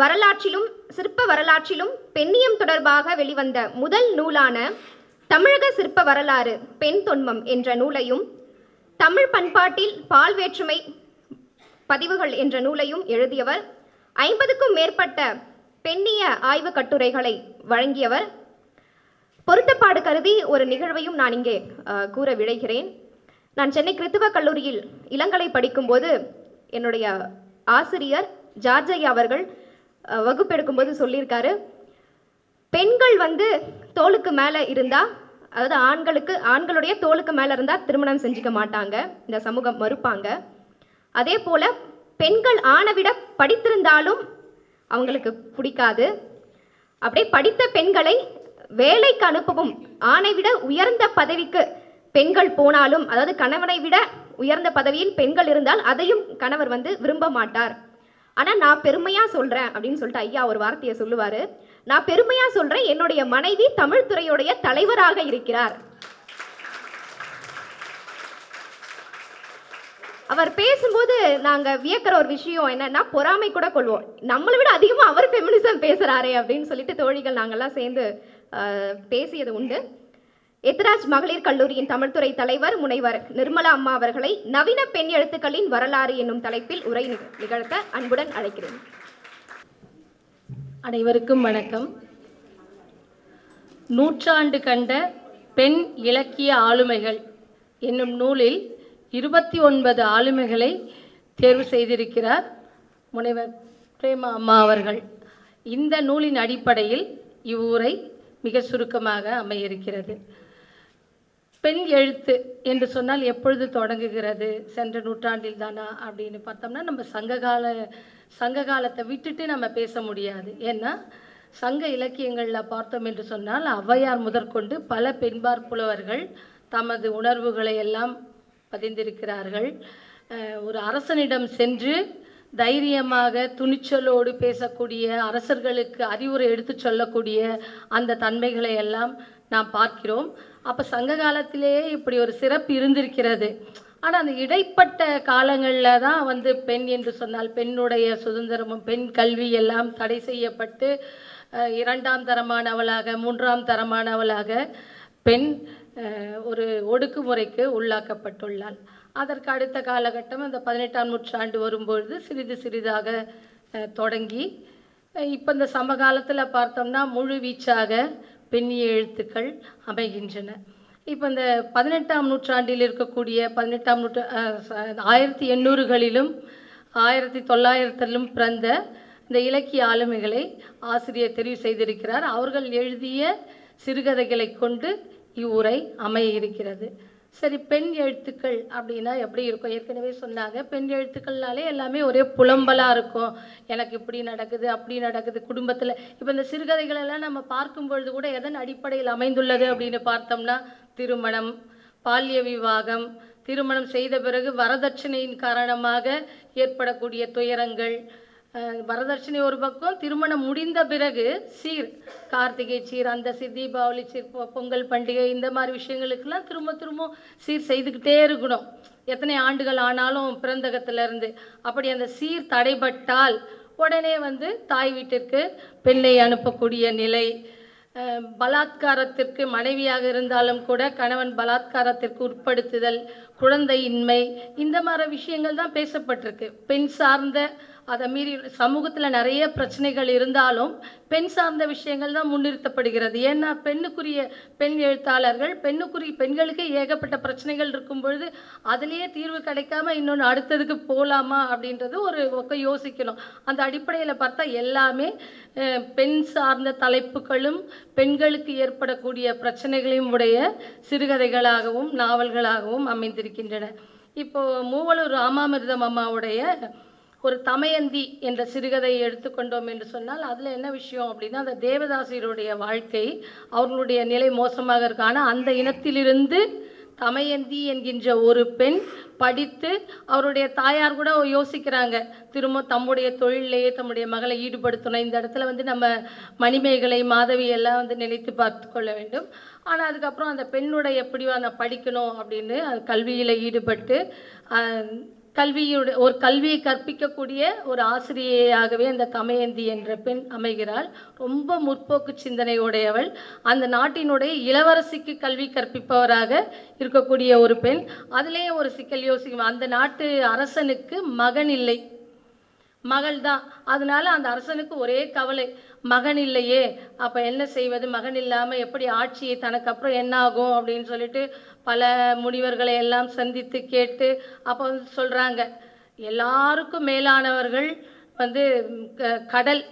வரலாற்றிலும் சிற்ப வரலாற்றிலும் பெண்ணியம் தொடர்பாக வெளிவந்த முதல் நூலான தமிழக சிற்ப வரலாறு பெண் தொன்மம் என்ற நூலையும் தமிழ் பண்பாட்டில் பால் வேற்றுமை பதிவுகள் என்ற நூலையும் எழுதியவர் ஐம்பதுக்கும் மேற்பட்ட பெண்ணிய ஆய்வு கட்டுரைகளை வழங்கியவர். பொருத்தப்பாடு கருதி ஒரு நிகழ்வையும் நான் இங்கே கூற விழைகிறேன். நான் சென்னை கிறித்துவ கல்லூரியில் இளங்கலை படிக்கும்போது என்னுடைய ஆசிரியர் ஜார்ஜையா அவர்கள் வகுப்பெடுக்கும்போது சொல்லியிருக்காரு. பெண்கள் வந்து தோளுக்கு மேலே இருந்தால் அதாவது ஆண்களுக்கு ஆண்களுடைய தோளுக்கு மேலே இருந்தால் திருமணம் செஞ்சுக்க மாட்டாங்க. இந்த சமூகம் மறுப்பாங்க. அதே போல் பெண்கள் ஆணை விட படித்திருந்தாலும் அவங்களுக்கு பிடிக்காது. அப்படியே படித்த பெண்களை வேலைக்கு அனுப்பவும் ஆணை விட உயர்ந்த பதவிக்கு பெண்கள் போனாலும் அதாவது கணவனை விட உயர்ந்த பதவியில் பெண்கள் இருந்தால் அதையும் கணவர் வந்து விரும்ப மாட்டார். ஆனால் நான் பெருமையாக சொல்கிறேன் அப்படின்னு சொல்லிட்டு ஐயா ஒரு வார்த்தையை சொல்லுவார். நான் பெருமையாக சொல்கிறேன் என்னுடைய மனைவி தமிழ் துறையுடைய தலைவராக இருக்கிறார். அவர் பேசும்போது நாங்கள் வியக்கிற ஒரு விஷயம் என்னன்னா பொறாமை கூட கொள்வோம். நம்மளை விட அதிகமாக அவர் ஃபெமினிசம் பேசுகிறாரே அப்படின்னு சொல்லிட்டு தோழிகள் நாங்கள்லாம் சேர்ந்து பேசியது உண்டு. எத்ராஜ் மகளிர் கல்லூரியின் தமிழ்துறை தலைவர் முனைவர் நிர்மலா அம்மா அவர்களை நவீன பெண் எழுத்துக்களின் வரலாறு என்னும் தலைப்பில் உரை நிகழ்த்த அன்புடன் அழைக்கிறேன். அனைவருக்கும் வணக்கம். நூற்றாண்டு கண்ட பெண் இலக்கிய ஆளுமைகள் என்னும் நூலில் இருபத்தி ஒன்பது ஆளுமைகளை தேர்வு செய்திருக்கிறார் முனைவர் பிரேமா அம்மா அவர்கள். இந்த நூலின் அடிப்படையில் இவ்வுரை மிக சுருக்கமாக அமையிருக்கிறது பெண் எழுத்து என்று சொன்னால் எப்பொழுது தொடங்குகிறது? சென்ற நூற்றாண்டில் தானா? அப்படின்னு பார்த்தோம்னா நம்ம சங்ககால சங்க காலத்தை விட்டுட்டு நம்ம பேச முடியாது. ஏன்னா சங்க இலக்கியங்களில் பார்த்தோம் என்று சொன்னால் ஔவையார் முதற்கொண்டு பல பெண்பார் புலவர்கள் தமது உணர்வுகளை எல்லாம் பதிந்திருக்கிறார்கள். ஒரு அரசனிடம் சென்று தைரியமாக துணிச்சலோடு பேசக்கூடிய அரசர்களுக்கு அறிவுரை எடுத்துச் சொல்லக்கூடிய அந்த தன்மைகளை எல்லாம் நாம் பார்க்கிறோம். அப்போ சங்க காலத்திலேயே இப்படி ஒரு சிறப்பு இருந்திருக்கிறது. ஆனால் அந்த இடைப்பட்ட காலங்களில் தான் வந்து பெண் என்று சொன்னால் பெண்ணுடைய சுதந்திரமும் பெண் கல்வி எல்லாம் தடை செய்யப்பட்டு இரண்டாம் தரமானவளாக மூன்றாம் தரமானவளாக பெண் ஒரு ஒடுக்குமுறைக்கு உள்ளாக்கப்பட்டுள்ளாள். அதற்கு அடுத்த காலகட்டம் அந்த பதினெட்டாம் நூற்றாண்டு வரும்பொழுது சிறிது சிறிதாக தொடங்கி இப்போ இந்த சமகாலத்தில் பார்த்தோம்னா முழு வீச்சாக பெண்ணிய எழுத்துக்கள் அமைகின்றன. இப்போ இந்த பதினெட்டாம் நூற்றாண்டில் இருக்கக்கூடிய பதினெட்டாம் நூற்று ஆயிரத்தி எண்ணூறுகளிலும் ஆயிரத்தி தொள்ளாயிரத்திலும் பிறந்த இந்த இலக்கிய ஆளுமைகளை ஆசிரியர் தெரிவு செய்திருக்கிறார். அவர்கள் எழுதிய சிறுகதைகளை கொண்டு இவ்வுரை அமைய இருக்கிறது. சரி பெண் எழுத்துக்கள் அப்படின்னா எப்படி இருக்கும்? ஏற்கனவே சொன்னாங்க. பெண் எழுத்துக்கள்னாலே எல்லாமே ஒரே புலம்பலாக இருக்கும். எனக்கு இப்படி நடக்குது அப்படி நடக்குது. குடும்பத்தில் இப்போ இந்த சிறுகதைகள் எல்லாம் நம்ம பார்க்கும் பொழுது கூட எதன் அடிப்படையில் அமைந்துள்ளது அப்படின்னு பார்த்தோம்னா திருமணம் பால்ய விவாகம் திருமணம் செய்த பிறகு வரதட்சணையின் காரணமாக ஏற்படக்கூடிய துயரங்கள் வரதட்சணை ஒரு பக்கம் திருமணம் முடிந்த பிறகு சீர் கார்த்திகை சீர் அந்த சீர் தீபாவளி சீர் பொ- பொங்கல் பண்டிகை இந்த மாதிரி விஷயங்களுக்கெல்லாம் திரும்ப திரும்ப சீர் செய்துக்கிட்டே இருக்கணும். எத்தனை ஆண்டுகள் ஆனாலும் பிறந்தகத்திலிருந்து அப்படி அந்த சீர் தடைபட்டால் உடனே வந்து தாய் வீட்டிற்கு பெண்ணை அனுப்பக்கூடிய நிலை. பலாத்காரத்திற்கு மனைவியாக இருந்தாலும் கூட கணவன் பலாத்காரத்திற்கு உட்படுத்துதல் குழந்தையின்மை இந்த மாதிரி விஷயங்கள் தான் பேசப்பட்டிருக்கு. பெண் சார்ந்த அதை மீறி சமூகத்தில் நிறைய பிரச்சனைகள் இருந்தாலும் பெண் சார்ந்த விஷயங்கள் தான் முன்னிறுத்தப்படுகிறது. ஏன்னா பெண்ணுக்குரிய பெண் எழுத்தாளர்கள் பெண்ணுக்குரிய பெண்களுக்கு ஏகப்பட்ட பிரச்சனைகள் இருக்கும் பொழுது அதுலேயே தீர்வு கிடைக்காம இன்னொன்று அடுத்ததுக்கு போகலாமா அப்படின்றது ஒரு ஒக்க யோசிக்கணும். அந்த அடிப்படையில் பார்த்தா எல்லாமே பெண் சார்ந்த தலைப்புகளும் பெண்களுக்கு ஏற்படக்கூடிய பிரச்சனைகளையும் உடைய சிறுகதைகளாகவும் நாவல்களாகவும் அமைந்திருக்கின்றன. இப்போது மூவலூர் ராமாமிர்தம் அம்மாவுடைய ஒரு தமயந்தி என்ற சிறுகதையை எடுத்துக்கொண்டோம் என்று சொன்னால் அதில் என்ன விஷயம் அப்படின்னா அந்த தேவதாசியருடைய வாழ்க்கை அவர்களுடைய நிலை மோசமாக இருக்கு ஆனால் அந்த இனத்திலிருந்து தமயந்தி என்கின்ற ஒரு பெண் படித்து அவருடைய தாயார் கூட யோசிக்கிறாங்க திரும்ப தம்முடைய தொழிலையே தம்முடைய மகளை ஈடுபடுத்தணும். இந்த இடத்துல வந்து நம்ம மணிமேகலை மாதவி எல்லாம் வந்து நினைத்து பார்த்து கொள்ள வேண்டும். ஆனால் அதுக்கப்புறம் அந்த பெண்ணுடைய எப்படி நான் படிக்கணும் அப்படின்னு அது கல்வியில் ஈடுபட்டு கல்வியுடைய ஒரு கல்வியை கற்பிக்கக்கூடிய ஒரு ஆசிரியையாகவே அந்த தமயந்தி என்ற பெண் அமைகிறாள். ரொம்ப முற்போக்கு சிந்தனையுடையவள். அந்த நாட்டினுடைய இளவரசிக்கு கல்வி கற்பிப்பவராக இருக்கக்கூடிய ஒரு பெண். அதிலேயே ஒரு சிக்கல் யோசிக்கும். அந்த நாட்டு அரசனுக்கு மகன் இல்லை. மகள் தான். அதனால அந்த அரசனுக்கு ஒரே கவலை மகன் இல்லையே அப்போ என்ன செய்வது? மகன் இல்லாமல் எப்படி ஆட்சி? தனக்கு அப்புறம் என்ன ஆகும்? அப்படின்னு சொல்லிட்டு பல முனிவர்களை எல்லாம் சந்தித்து கேட்டு அப்போ வந்து சொல்கிறாங்க எல்லாருக்கும் மேலானவர்கள் வந்து க- கடல்.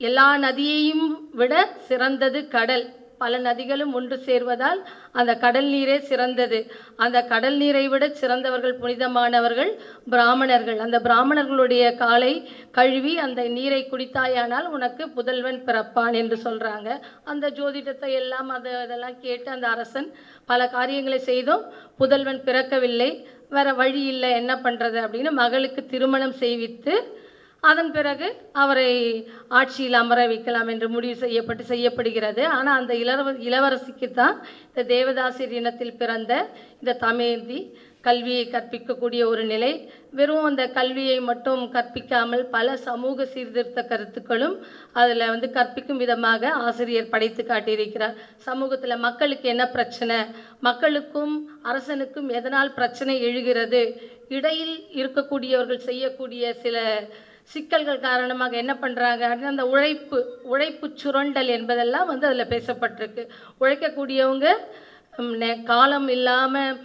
எல்லா நதியையும் விட சிறந்தது கடல். பல நதிகளும் ஒன்று சேர்வதால் அந்த கடல் நீரே சிறந்தது. அந்த கடல் நீரை விட சிறந்தவர்கள் புனிதமானவர்கள் பிராமணர்கள். அந்த பிராமணர்களுடைய காலை கழுவி அந்த நீரை குடித்தாயானால் உனக்கு புதல்வன் பிறப்பான் என்று சொல்கிறாங்க அந்த ஜோதிடத்தை எல்லாம் அதை அதெல்லாம் கேட்டு அந்த அரசன் பல காரியங்களை செய்தும். புதல்வன் பிறக்கவில்லை. வேற வழி இல்லை. என்ன பண்ணுறது அப்படின்னு மகளுக்கு திருமணம் செய்வித்து அதன் பிறகு அவரை ஆட்சியில் அமர வைக்கலாம் என்று முடிவு செய்யப்பட்டு செய்யப்படுகிறது. ஆனால் அந்த இளவ இளவரசிக்கு தான் இந்த தேவதாசிர் இனத்தில் பிறந்த இந்த தமேந்தி கல்வியை கற்பிக்கக்கூடிய ஒரு நிலை. வெறும் அந்த கல்வியை மட்டும் கற்பிக்காமல் பல சமூக சீர்திருத்த கருத்துக்களும் அதில் வந்து கற்பிக்கும் விதமாக ஆசிரியர் படைத்து காட்டியிருக்கிறார். சமூகத்தில் மக்களுக்கு என்ன பிரச்சனை? மக்களுக்கும் அரசனுக்கும் எதனால் பிரச்சனை எழுகிறது? இடையில் இருக்கக்கூடியவர்கள் செய்யக்கூடிய சில சிக்கல்கள் காரணமாக என்ன பண்ணுறாங்க அப்படின்னா அந்த உழைப்பு உழைப்பு சுரண்டல் என்பதெல்லாம் வந்து அதில் பேசப்பட்டிருக்கு. உழைக்கக்கூடியவங்க நெ- காலம் இல்லாமல்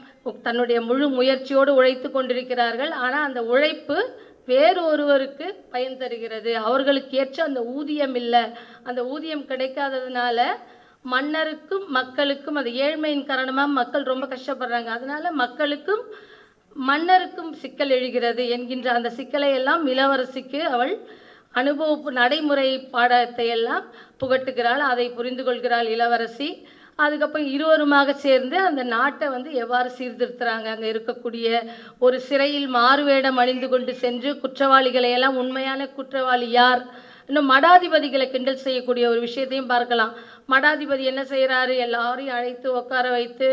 தன்னுடைய முழு முயற்சியோடு உழைத்து கொண்டிருக்கிறார்கள். ஆனால் அந்த உழைப்பு வேறு ஒருவருக்கு பயன் தருகிறது. அவர்களுக்கு ஏற்ற அந்த ஊதியம் இல்லை. அந்த ஊதியம் கிடைக்காததுனால மன்னருக்கும் மக்களுக்கும் அது ஏழ்மையின் காரணமாக மக்கள் ரொம்ப கஷ்டப்படுறாங்க. அதனால மக்களுக்கும் மன்னருக்கும் சிக்கல் எழுகிறது என்கின்ற அந்த சிக்கலை எல்லாம் இளவரசிக்கு அவள் அனுபவ நடைமுறை பாடத்தை எல்லாம் புகட்டுகிறாள். அதை புரிந்து கொள்கிறாள் இளவரசி. அதுக்கப்புறம் இருவருமாக சேர்ந்து அந்த நாட்டை வந்து எவ்வாறு சீர்திருத்துறாங்க? அங்கே இருக்கக்கூடிய ஒரு சிறையில் மாறுவேடம் அணிந்து கொண்டு சென்று குற்றவாளிகளை எல்லாம் உண்மையான குற்றவாளி யார்? இன்னும் மடாதிபதிகளை கிண்டல் செய்யக்கூடிய ஒரு விஷயத்தையும் பார்க்கலாம். மடாதிபதி என்ன செய்கிறாரு எல்லாரையும் அழைத்து உட்கார வைத்து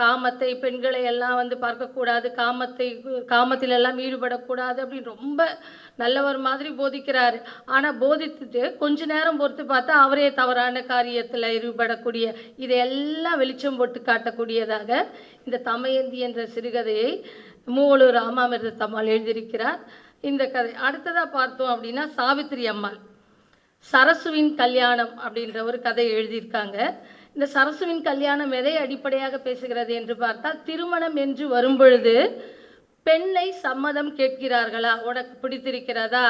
காமத்தை பெண்களை எல்லாம் வந்து பார்க்கக்கூடாது காமத்தை காமத்தில் எல்லாம் ஈடுபடக்கூடாது அப்படின்னு ரொம்ப நல்லவர் மாதிரி போதிக்கிறாரு. ஆனால் போதித்துட்டு கொஞ்ச நேரம் பொறுத்து பார்த்தா அவரே தவறான காரியத்தில் ஈடுபடக்கூடிய இதையெல்லாம் வெளிச்சம் போட்டு காட்டக்கூடியதாக இந்த தமயந்தி என்ற சிறுகதையை மூவலூர் ராமாமிர்தத்தம்மாள் எழுதியிருக்கிறார். இந்த கதை அடுத்ததாக பார்த்தோம் அப்படின்னா சாவித்திரி அம்மாள். சரசுவின் கல்யாணம் அப்படின்ற ஒரு கதை எழுதியிருக்காங்க. இந்த சரசுவின் கல்யாணம் எதை அடிப்படையாக பேசுகிறது என்று பார்த்தால் திருமணம் என்று வரும்பொழுது பெண்ணை சம்மதம் கேட்கிறார்களா? உனக்கு பிடித்திருக்கிறதா?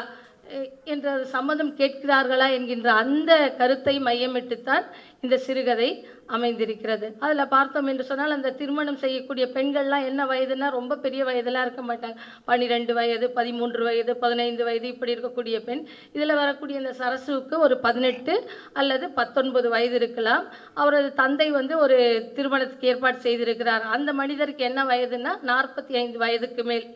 என்ற சம்மதம் கேட்கிறார்களா என்கின்ற அந்த கருத்தை மையமிட்டுத்தான் இந்த சிறுகதை அமைந்திருக்கிறது. அதில் பார்த்தோம் என்று சொன்னால் அந்த திருமணம் செய்யக்கூடிய பெண்கள்லாம் என்ன வயதுனா ரொம்ப பெரிய வயதெல்லாம் இருக்க மாட்டாங்க. பன்னிரெண்டு வயது பதிமூன்று வயது பதினைந்து வயது இப்படி இருக்கக்கூடிய பெண். இதில் வரக்கூடிய இந்த சரசுவுக்கு ஒரு பதினெட்டு அல்லது பத்தொன்பது வயது இருக்கலாம். அவரது தந்தை வந்து ஒரு திருமணத்துக்கு ஏற்பாடு செய்திருக்கிறார். அந்த மனிதருக்கு என்ன வயதுன்னா நாற்பத்தி ஐந்து வயதுக்கு மேல்.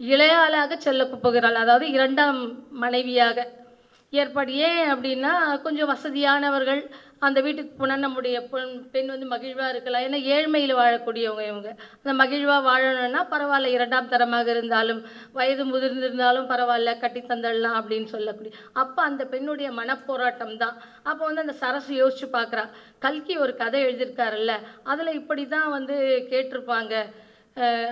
இளையாளாக செல்ல போகிறாள். அதாவது இரண்டாம் மனைவியாக. ஏற்பாடு ஏன் அப்படின்னா கொஞ்சம் வசதியானவர்கள் அந்த வீட்டுக்கு போனால் நம்முடைய பெண் பெண் வந்து மகிழ்வாக இருக்கலாம் ஏன்னா ஏழ்மையில் வாழக்கூடியவங்க இவங்க. அந்த மகிழ்வாக வாழணும்னா பரவாயில்ல இரண்டாம் தரமாக இருந்தாலும் வயது முதிர்ந்திருந்தாலும் பரவாயில்ல கட்டி தந்துடலாம் அப்படின்னு சொல்லக்கூடிய. அப்போ அந்த பெண்ணுடைய மனப்போராட்டம் தான். அப்போ வந்து அந்த சரசு யோசிச்சு பார்க்குறா கல்கி ஒரு கதை எழுதியிருக்காருல்ல. அதில் இப்படி தான் வந்து கேட்டிருப்பாங்க.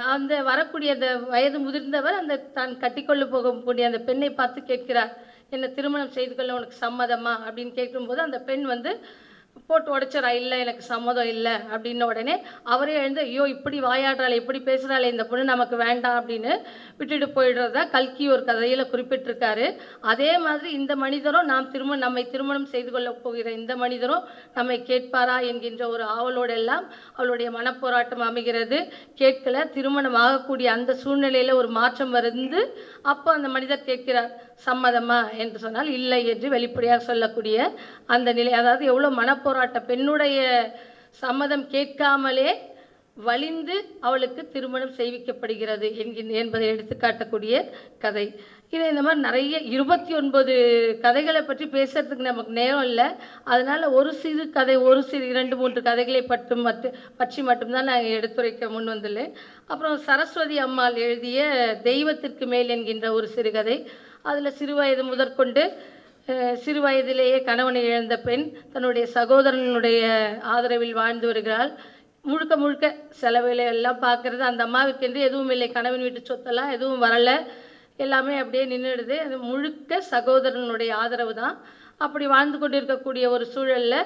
அந்த வரக்கூடிய அந்த வயது முதிர்ந்தவர் அந்த தான் கட்டிக்கொள்ள போகக்கூடிய அந்த பெண்ணை பார்த்து கேட்கிறார் என்னை திருமணம் செய்து கொள்ள உனக்கு சம்மதமா? அப்படின்னு கேட்கும்போது அந்த பெண் வந்து போட்டு உடைச்சரா? இல்லை எனக்கு சம்மதம் இல்லை. அப்படின்ன உடனே அவரே எழுந்து ஐயோ இப்படி வாயாடுறாளே இப்படி பேசுகிறாளே இந்த பொண்ணு நமக்கு வேண்டாம் அப்படின்னு விட்டுட்டு போயிடுறதா கல்கி ஒரு கதையில் குறிப்பிட்டிருக்காரு. அதே மாதிரி இந்த மனிதரும் நாம் திருமணம் நம்மை திருமணம் செய்து கொள்ளப் போகிற இந்த மனிதரும் நம்மை கேட்பாரா என்கின்ற ஒரு ஆவலோடு எல்லாம் அவளுடைய மனப்போராட்டம் அமைகிறது. கேட்கல திருமணம் ஆகக்கூடிய அந்த சூழ்நிலையில் ஒரு மாற்றம் வந்து அப்போ அந்த மனிதர் கேட்கிறார் சம்மதமா? என்று சொன்னால் இல்லை என்று வெளிப்படையாக சொல்லக்கூடிய அந்த நிலை அதாவது எவ்வளோ போராட்டம். பெண்ணுடைய சம்மதம் கேட்காமலே வலிந்து அவளுக்கு திருமணம் செய்விக்கப்படுகிறது என்கின்ற என்பதை எடுத்துக்காட்டக்கூடிய கதை. இது இந்த மாதிரி நிறைய இருபத்தி ஒன்பது கதைகளை பற்றி பேசுறதுக்கு நமக்கு நேரம் இல்லை. அதனால் ஒரு சிறு கதை ஒரு சிறு இரண்டு மூன்று கதைகளை பற்றும் மட்டு பற்றி மட்டும்தான் நான் எடுத்துரைக்க முன் வந்துள்ளேன். அப்புறம் சரஸ்வதி அம்மாள் எழுதிய தெய்வத்திற்கு மேல் என்கின்ற ஒரு சிறுகதை அதில் சிறுவயது முதற்கொண்டு சிறு வயதிலேயே கணவனை இழந்த பெண் தன்னுடைய சகோதரனுடைய ஆதரவில் வாழ்ந்து வருகிறாள். முழுக்க முழுக்க செலவில் எல்லாம் பார்க்கறது. அந்த அம்மாவுக்கென்று எதுவும் இல்லை. கணவன் வீட்டு சொத்தெல்லாம் எதுவும் வரலை. எல்லாமே அப்படியே நின்றுடுது. அது முழுக்க சகோதரனுடைய ஆதரவு தான். அப்படி வாழ்ந்து கொண்டு இருக்கக்கூடிய ஒரு சூழலில்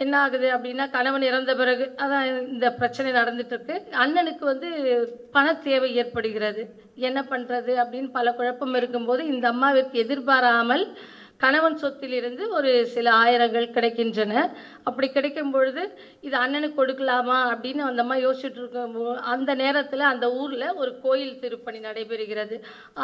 என்ன ஆகுது அப்படின்னா கணவன் இறந்த பிறகு அதான் இந்த பிரச்சனை நடந்துட்டு இருக்கு அண்ணனுக்கு வந்து பண தேவை ஏற்படுகிறது. என்ன பண்ணுறது அப்படின்னு பல குழப்பம் இருக்கும்போது இந்த அம்மாவிற்கு எதிர்பாராமல் கணவன் சொத்திலிருந்து ஒரு சில ஆயிரங்கள் கிடைக்கின்றன. அப்படி கிடைக்கும் பொழுது இது அண்ணனுக்கு கொடுக்கலாமா அப்படின்னு அந்த அம்மா யோசிச்சுட்டு இருக்கும் அந்த நேரத்தில் அந்த ஊரில் ஒரு கோயில் திருப்பணி நடைபெறுகிறது.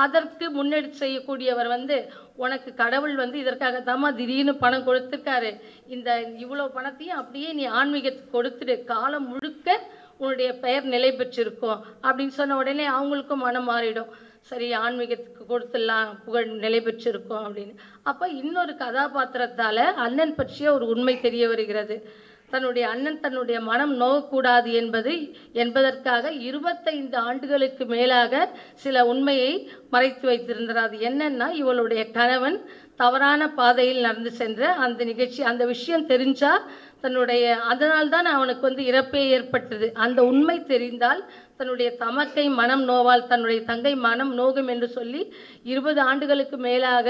அதற்கு முன்னெடுத்து செய்யக்கூடியவர் வந்து உனக்கு கடவுள் வந்து இதற்காகத்தாம்மா திடீர்னு பணம் கொடுத்துருக்காரு. இந்த இவ்வளோ பணத்தையும் அப்படியே நீ ஆன்மீகத்துக்கு கொடுத்துடு. காலம் முழுக்க உன்னுடைய பெயர் நிலை பெற்றிருக்கும் அப்படின்னு சொன்ன உடனே அவங்களுக்கும் மனம் மாறிடும். சரி ஆன்மீகத்துக்கு கொடுத்துடலாம் புகழ் நிலை பெற்றிருக்கோம் அப்படின்னு. அப்போ இன்னொரு கதாபாத்திரத்தால் அண்ணன் பற்றிய ஒரு உண்மை தெரிய வருகிறது. தன்னுடைய அண்ணன் தன்னுடைய மனம் நோகக்கூடாது என்பது என்பதற்காக இருபத்தைந்து ஆண்டுகளுக்கு மேலாக சில உண்மையை மறைத்து வைத்திருந்தார். அது என்னன்னா இவளுடைய கணவன் தவறான பாதையில் நடந்து சென்ற அந்த நிகழ்ச்சி அந்த விஷயம் தெரிஞ்சால் தன்னுடைய அதனால்தான் அவனுக்கு வந்து இறப்பே ஏற்பட்டது. அந்த உண்மை தெரிந்தால் தன்னுடைய தமக்கை மனம் நோவால் தன்னுடைய தங்கை மனம் நோகும் என்று சொல்லி இருபது ஆண்டுகளுக்கு மேலாக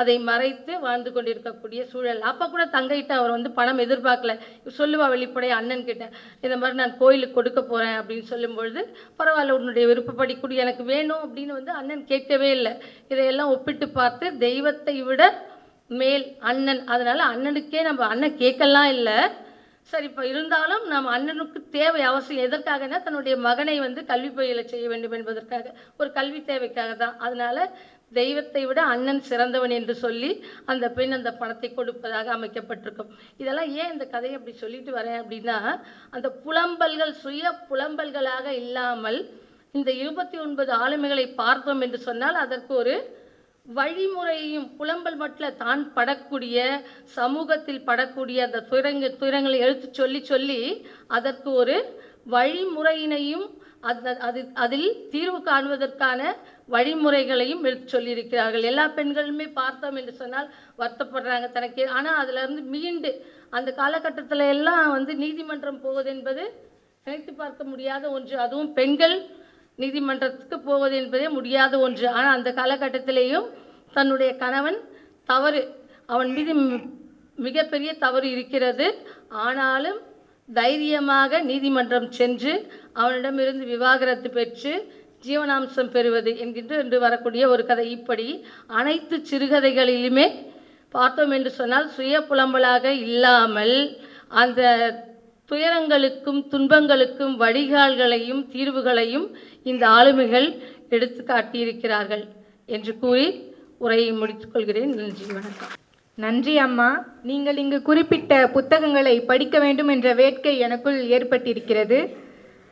அதை மறைத்து வாழ்ந்து கொண்டிருக்கக்கூடிய சூழல். அப்போ கூட தங்கைகிட்ட அவர் வந்து பணம் எதிர்பார்க்கல. சொல்லுவா வெளிப்படைய அண்ணன் கிட்ட இந்த மாதிரி நான் கோயிலுக்கு கொடுக்க போகிறேன் அப்படின்னு சொல்லும்பொழுது பரவாயில்ல உன்னுடைய விருப்பப்படி கொடு எனக்கு வேணும் அப்படின்னு வந்து அண்ணன் கேட்கவே இல்லை. இதையெல்லாம் ஒப்பிட்டு பார்த்து தெய்வத்தை விட மேல் அண்ணன். அதனால் அண்ணனுக்கே நம்ம அண்ணன் கேட்கலாம் இல்லை. சரி இப்போ இருந்தாலும் நம்ம அண்ணனுக்கு தேவை அவசியம். எதற்காகனா தன்னுடைய மகனை வந்து கல்வி பயில செய்ய வேண்டும் என்பதற்காக. ஒரு கல்வி தேவைக்காக தான். அதனால் தெய்வத்தை விட அண்ணன் சிறந்தவன் என்று சொல்லி அந்த பெண் அந்த பணத்தை கொடுப்பதாக அமைக்கப்பட்டிருக்கும். இதெல்லாம் ஏன் இந்த கதையை அப்படி சொல்லிட்டு வரேன் அப்படின்னா அந்த புலம்பல்கள் சுய புலம்பல்களாக இல்லாமல் இந்த இருபத்தி ஒன்பது ஆளுமைகளை பார்த்தோம் என்று சொன்னால் அதற்கு ஒரு வழிமுறையும் புலம்பல் மட்டில் தான் படக்கூடிய சமூகத்தில் படக்கூடிய அந்த துயரங்க துயரங்களை எழுத்து சொல்லி சொல்லி அதற்கு ஒரு வழிமுறையினையும் அது அது அதில் தீர்வு காணுவதற்கான வழிமுறைகளையும் எடுத்து சொல்லியிருக்கிறார்கள். எல்லா பெண்களுமே பார்த்தோம் என்று சொன்னால் வருத்தப்படுறாங்க தனக்கு. ஆனால் அதிலிருந்து மீண்டு அந்த காலகட்டத்தில் எல்லாம் வந்து நீதிமன்றம் போவது என்பது நினைத்து பார்க்க முடியாத ஒன்று. அதுவும் பெண்கள் நீதிமன்றத்துக்கு போவது என்பதே முடியாத ஒன்று. ஆனால் அந்த காலகட்டத்திலேயும் தன்னுடைய கணவன் தவறு அவன் மீது மிகப்பெரிய தவறு இருக்கிறது. ஆனாலும் தைரியமாக நீதிமன்றம் சென்று அவனிடமிருந்து விவாகரத்து பெற்று ஜீவனாம்சம் பெறுவது என்கின்ற என்று வரக்கூடிய ஒரு கதை. இப்படி அனைத்து சிறுகதைகளிலுமே பார்த்தோம் என்று சொன்னால் சுய புலம்பலாக இல்லாமல் அந்த துயரங்களுக்கும் துன்பங்களுக்கும் வடிகால்களையும் தீர்வுகளையும் இந்த ஆளுமைகள் எடுத்து காட்டியிருக்கிறார்கள் என்று கூறி உரையை முடித்துக்கொள்கிறேன் நன்றி வணக்கம். நன்றி அம்மா. நீங்கள் இங்கு குறிப்பிட்ட புத்தகங்களை படிக்க வேண்டும் என்ற வேட்கை எனக்குள் ஏற்பட்டிருக்கிறது.